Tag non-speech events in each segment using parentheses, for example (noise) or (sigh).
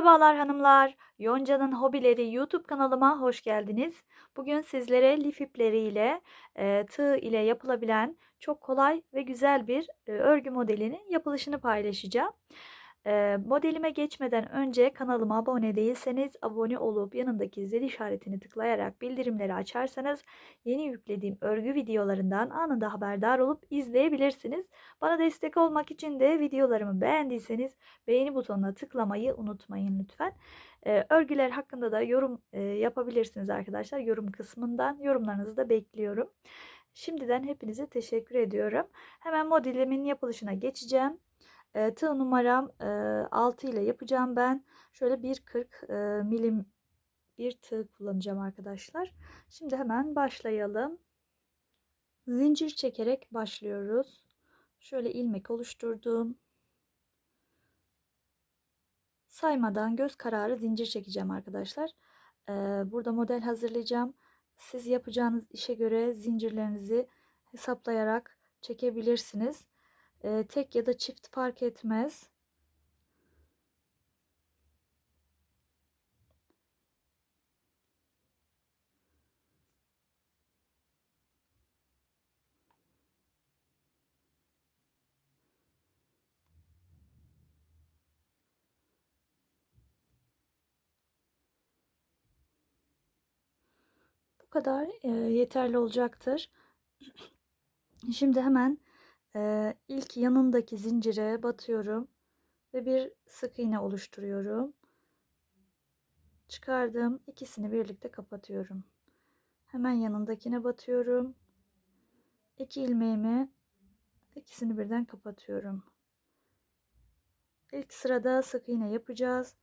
Merhabalar hanımlar. Yonca'nın Hobileri YouTube kanalıma hoş geldiniz. Bugün sizlere lif ipleriyle e, tığ ile yapılabilen çok kolay ve güzel bir e, örgü modelinin yapılışını paylaşacağım. Modelime geçmeden önce kanalıma abone değilseniz abone olup yanındaki zil işaretini tıklayarak bildirimleri açarsanız yeni yüklediğim örgü videolarından anında haberdar olup izleyebilirsiniz. Bana destek olmak için de videolarımı beğendiyseniz beğeni butonuna tıklamayı unutmayın lütfen. Örgüler hakkında da yorum yapabilirsiniz arkadaşlar. Yorum kısmından yorumlarınızı da bekliyorum. Şimdiden hepinize teşekkür ediyorum. Hemen modelimin yapılışına geçeceğim. E, tığ numaram e, 6 ile yapacağım ben. Şöyle 1.40 e, milim bir tığ kullanacağım arkadaşlar. Şimdi hemen başlayalım. Zincir çekerek başlıyoruz. Şöyle ilmek oluşturdum. Saymadan göz kararı zincir çekeceğim arkadaşlar. Ee, burada model hazırlayacağım. Siz yapacağınız işe göre zincirlerinizi hesaplayarak çekebilirsiniz. Ee, tek ya da çift fark etmez. Bu kadar e, yeterli olacaktır. (clears throat) Şimdi hemen e, ilk yanındaki zincire batıyorum ve bir sık iğne oluşturuyorum. Çıkardım. ikisini birlikte kapatıyorum. Hemen yanındakine batıyorum. İki ilmeğimi ikisini birden kapatıyorum. İlk sırada sık iğne yapacağız.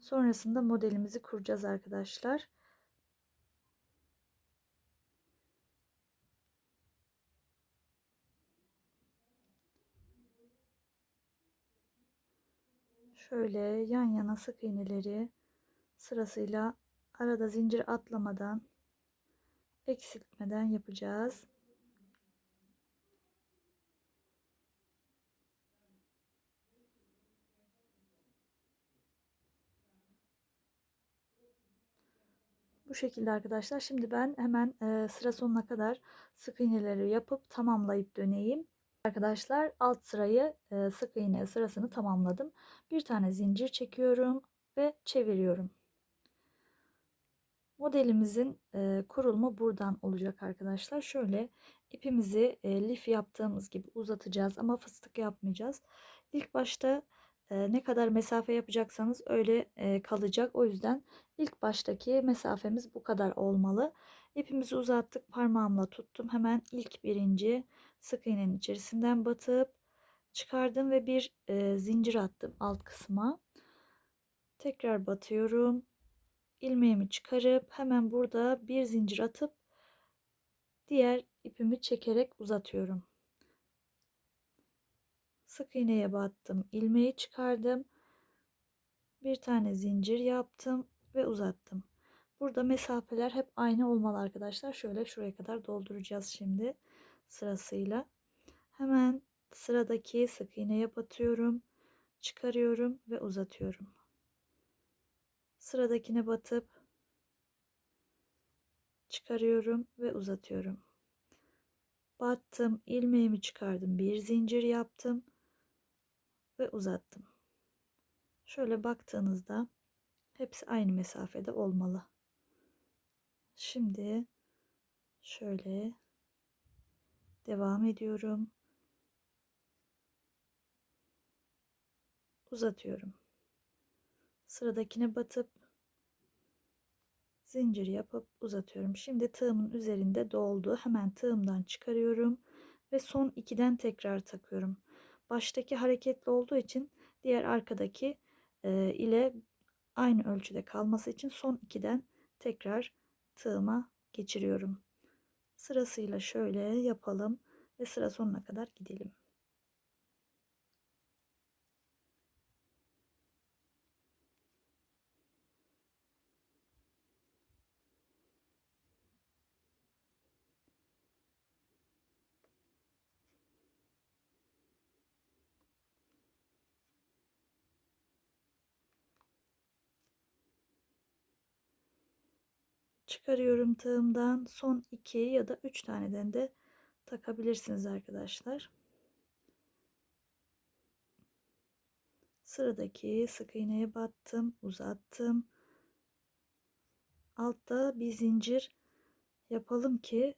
Sonrasında modelimizi kuracağız arkadaşlar. Şöyle yan yana sık iğneleri sırasıyla arada zincir atlamadan eksiltmeden yapacağız. Bu şekilde arkadaşlar. Şimdi ben hemen sıra sonuna kadar sık iğneleri yapıp tamamlayıp döneyim. Arkadaşlar alt sırayı e, sık iğne sırasını tamamladım. Bir tane zincir çekiyorum ve çeviriyorum. Modelimizin e, kurulumu buradan olacak arkadaşlar. Şöyle ipimizi e, lif yaptığımız gibi uzatacağız ama fıstık yapmayacağız. İlk başta ne kadar mesafe yapacaksanız öyle kalacak. O yüzden ilk baştaki mesafemiz bu kadar olmalı. İpimizi uzattık parmağımla tuttum. Hemen ilk birinci sık iğnenin içerisinden batıp çıkardım ve bir e, zincir attım alt kısma. Tekrar batıyorum. ilmeğimi çıkarıp hemen burada bir zincir atıp diğer ipimi çekerek uzatıyorum. Sık iğneye battım. ilmeği çıkardım. Bir tane zincir yaptım ve uzattım. Burada mesafeler hep aynı olmalı arkadaşlar. Şöyle şuraya kadar dolduracağız şimdi sırasıyla. Hemen sıradaki sık iğneye batıyorum. Çıkarıyorum ve uzatıyorum. Sıradakine batıp çıkarıyorum ve uzatıyorum. Battım, ilmeğimi çıkardım, bir zincir yaptım ve uzattım. Şöyle baktığınızda hepsi aynı mesafede olmalı. Şimdi şöyle devam ediyorum. Uzatıyorum. Sıradakine batıp zincir yapıp uzatıyorum. Şimdi tığımın üzerinde doldu. Hemen tığımdan çıkarıyorum ve son ikiden tekrar takıyorum. Baştaki hareketli olduğu için diğer arkadaki ile aynı ölçüde kalması için son ikiden tekrar tığıma geçiriyorum. Sırasıyla şöyle yapalım ve sıra sonuna kadar gidelim. Çıkarıyorum tığımdan. Son 2 ya da 3 taneden de takabilirsiniz arkadaşlar. Sıradaki sık iğneye battım, uzattım. Altta bir zincir yapalım ki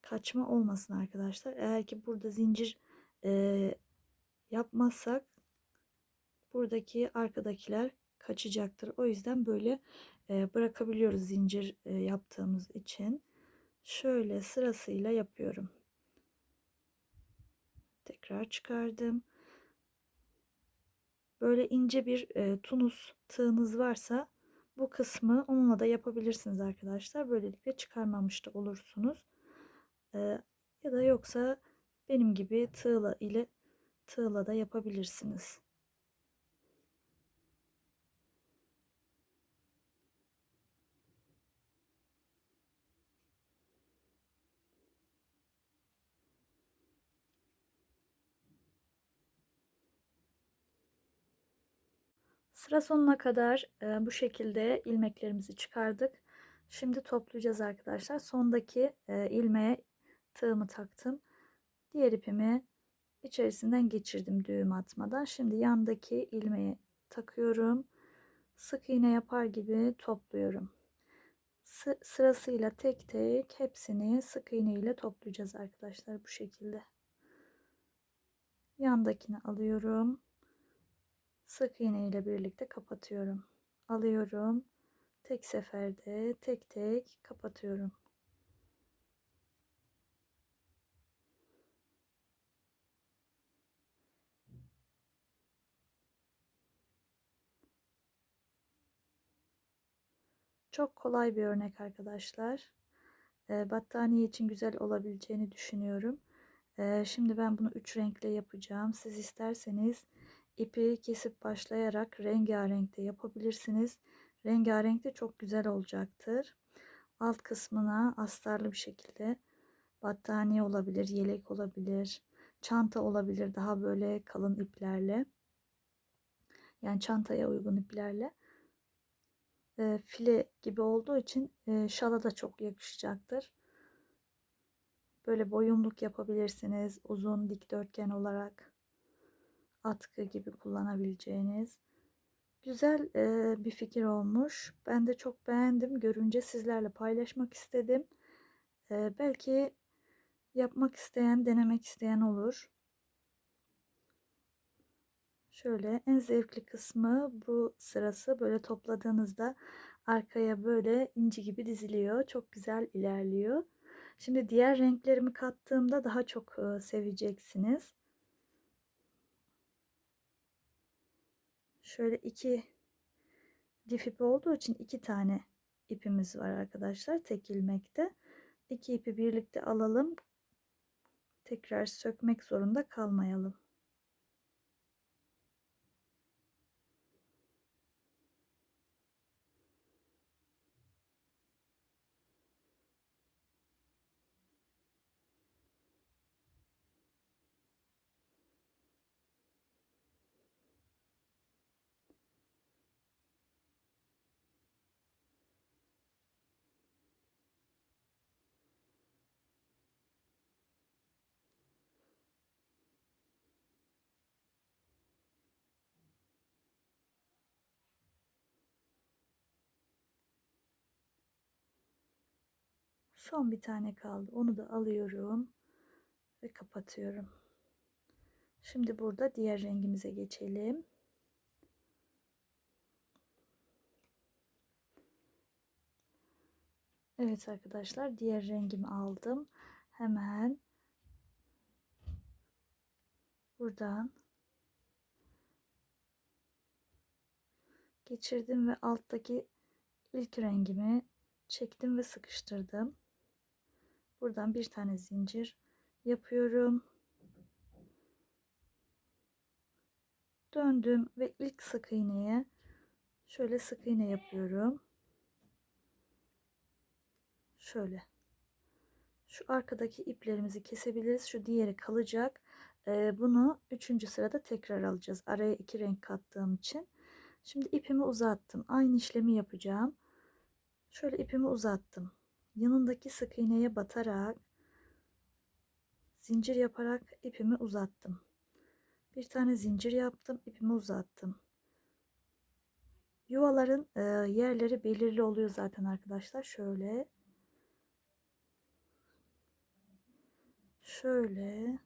kaçma olmasın arkadaşlar. Eğer ki burada zincir e, yapmazsak buradaki arkadakiler kaçacaktır. O yüzden böyle bırakabiliyoruz zincir yaptığımız için. Şöyle sırasıyla yapıyorum. Tekrar çıkardım. Böyle ince bir tunus tığınız varsa bu kısmı onunla da yapabilirsiniz arkadaşlar. Böylelikle çıkarmamış da olursunuz. Ya da yoksa benim gibi tığla ile tığla da yapabilirsiniz. Sıra sonuna kadar e, bu şekilde ilmeklerimizi çıkardık. Şimdi toplayacağız arkadaşlar. Sondaki e, ilmeğe tığımı taktım. Diğer ipimi içerisinden geçirdim düğüm atmadan. Şimdi yandaki ilmeği takıyorum. Sık iğne yapar gibi topluyorum. S sırasıyla tek tek hepsini sık iğne ile toplayacağız arkadaşlar bu şekilde. Yandakini alıyorum sık iğne ile birlikte kapatıyorum. Alıyorum. Tek seferde tek tek kapatıyorum. Çok kolay bir örnek arkadaşlar. E, battaniye için güzel olabileceğini düşünüyorum. E, şimdi ben bunu üç renkle yapacağım. Siz isterseniz ipi kesip başlayarak rengarenk de yapabilirsiniz. Rengarenk de çok güzel olacaktır. Alt kısmına astarlı bir şekilde battaniye olabilir, yelek olabilir, çanta olabilir daha böyle kalın iplerle. Yani çantaya uygun iplerle. E, file gibi olduğu için e, şala da çok yakışacaktır. Böyle boyunluk yapabilirsiniz uzun dikdörtgen olarak atkı gibi kullanabileceğiniz güzel e, bir fikir olmuş. Ben de çok beğendim. Görünce sizlerle paylaşmak istedim. E, belki yapmak isteyen, denemek isteyen olur. Şöyle en zevkli kısmı bu sırası böyle topladığınızda arkaya böyle inci gibi diziliyor. Çok güzel ilerliyor. Şimdi diğer renklerimi kattığımda daha çok seveceksiniz. Şöyle iki dif ip olduğu için iki tane ipimiz var arkadaşlar tek ilmekte. İki ipi birlikte alalım. Tekrar sökmek zorunda kalmayalım. Son bir tane kaldı. Onu da alıyorum ve kapatıyorum. Şimdi burada diğer rengimize geçelim. Evet arkadaşlar diğer rengimi aldım. Hemen buradan geçirdim ve alttaki ilk rengimi çektim ve sıkıştırdım. Buradan bir tane zincir yapıyorum. Döndüm ve ilk sık iğneye şöyle sık iğne yapıyorum. Şöyle. Şu arkadaki iplerimizi kesebiliriz. Şu diğeri kalacak. Ee, bunu üçüncü sırada tekrar alacağız. Araya iki renk kattığım için. Şimdi ipimi uzattım. Aynı işlemi yapacağım. Şöyle ipimi uzattım. Yanındaki sık iğneye batarak zincir yaparak ipimi uzattım. Bir tane zincir yaptım, ipimi uzattım. Yuvaların e, yerleri belirli oluyor zaten arkadaşlar. Şöyle şöyle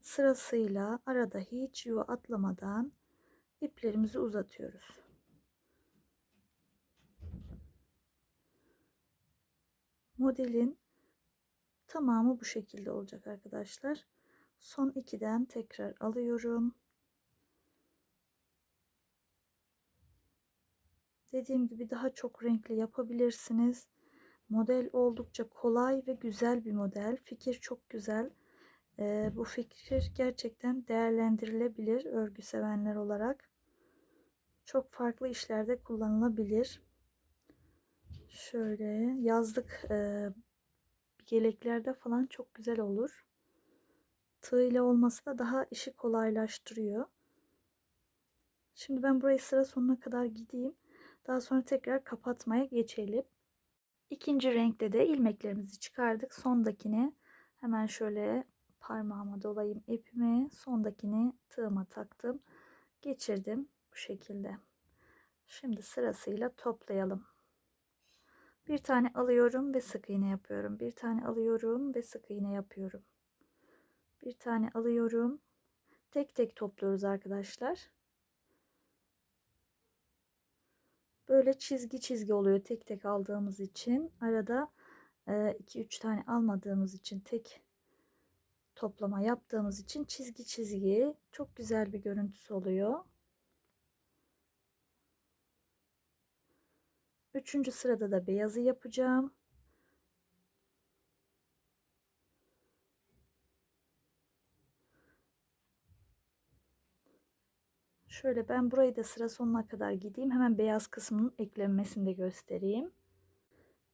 sırasıyla arada hiç yuva atlamadan iplerimizi uzatıyoruz. Modelin tamamı bu şekilde olacak arkadaşlar. Son 2'den tekrar alıyorum. Dediğim gibi daha çok renkli yapabilirsiniz. Model oldukça kolay ve güzel bir model. Fikir çok güzel. Ee, bu fikir gerçekten değerlendirilebilir örgü sevenler olarak. Çok farklı işlerde kullanılabilir. Şöyle yazlık e, yeleklerde falan çok güzel olur. Tığ ile olması da daha işi kolaylaştırıyor. Şimdi ben burayı sıra sonuna kadar gideyim. Daha sonra tekrar kapatmaya geçelim. İkinci renkte de ilmeklerimizi çıkardık. Sondakini hemen şöyle parmağıma dolayayım ipimi. Sondakini tığıma taktım. Geçirdim bu şekilde. Şimdi sırasıyla toplayalım. Bir tane alıyorum ve sık iğne yapıyorum. Bir tane alıyorum ve sık iğne yapıyorum. Bir tane alıyorum. Tek tek topluyoruz arkadaşlar. Böyle çizgi çizgi oluyor tek tek aldığımız için. Arada 2-3 tane almadığımız için tek toplama yaptığımız için çizgi çizgi çok güzel bir görüntüsü oluyor. Üçüncü sırada da beyazı yapacağım. Şöyle ben burayı da sıra sonuna kadar gideyim. Hemen beyaz kısmının eklenmesini de göstereyim.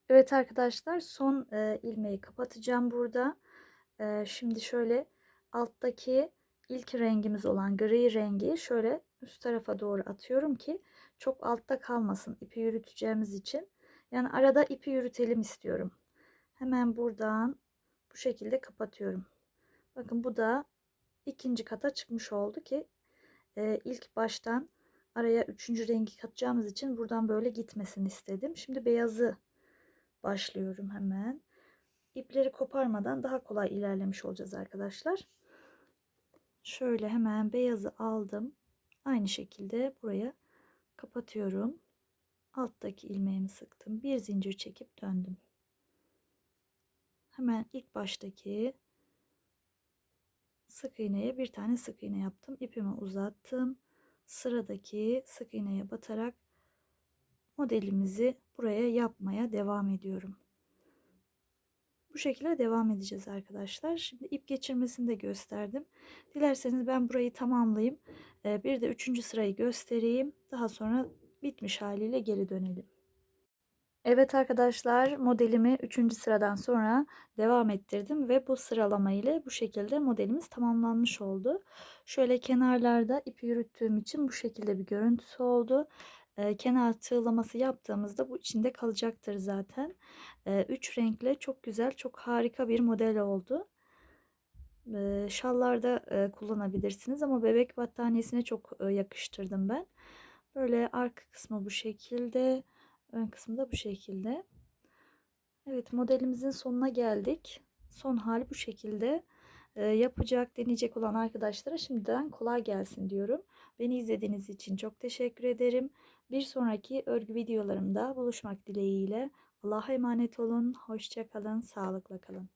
Evet arkadaşlar son e, ilmeği kapatacağım burada. E, şimdi şöyle alttaki ilk rengimiz olan gri rengi şöyle üst tarafa doğru atıyorum ki çok altta kalmasın ipi yürüteceğimiz için. Yani arada ipi yürütelim istiyorum. Hemen buradan bu şekilde kapatıyorum. Bakın bu da ikinci kata çıkmış oldu ki e, ilk baştan araya üçüncü rengi katacağımız için buradan böyle gitmesini istedim. Şimdi beyazı başlıyorum hemen. İpleri koparmadan daha kolay ilerlemiş olacağız arkadaşlar. Şöyle hemen beyazı aldım. Aynı şekilde buraya kapatıyorum. Alttaki ilmeğimi sıktım. Bir zincir çekip döndüm. Hemen ilk baştaki sık iğneye bir tane sık iğne yaptım. İpimi uzattım. Sıradaki sık iğneye batarak modelimizi buraya yapmaya devam ediyorum. Bu şekilde devam edeceğiz arkadaşlar. Şimdi ip geçirmesini de gösterdim. Dilerseniz ben burayı tamamlayayım. Ee, bir de üçüncü sırayı göstereyim. Daha sonra bitmiş haliyle geri dönelim. Evet arkadaşlar modelimi 3. sıradan sonra devam ettirdim ve bu sıralama ile bu şekilde modelimiz tamamlanmış oldu. Şöyle kenarlarda ipi yürüttüğüm için bu şekilde bir görüntüsü oldu. Kenar tığlaması yaptığımızda bu içinde kalacaktır zaten. Üç renkle çok güzel çok harika bir model oldu. Şallarda kullanabilirsiniz ama bebek battaniyesine çok yakıştırdım ben. Böyle arka kısmı bu şekilde. Ön kısmı da bu şekilde. Evet modelimizin sonuna geldik. Son hali bu şekilde. Yapacak, deneyecek olan arkadaşlara şimdiden kolay gelsin diyorum. Beni izlediğiniz için çok teşekkür ederim. Bir sonraki örgü videolarımda buluşmak dileğiyle. Allah'a emanet olun. Hoşçakalın. Sağlıkla kalın.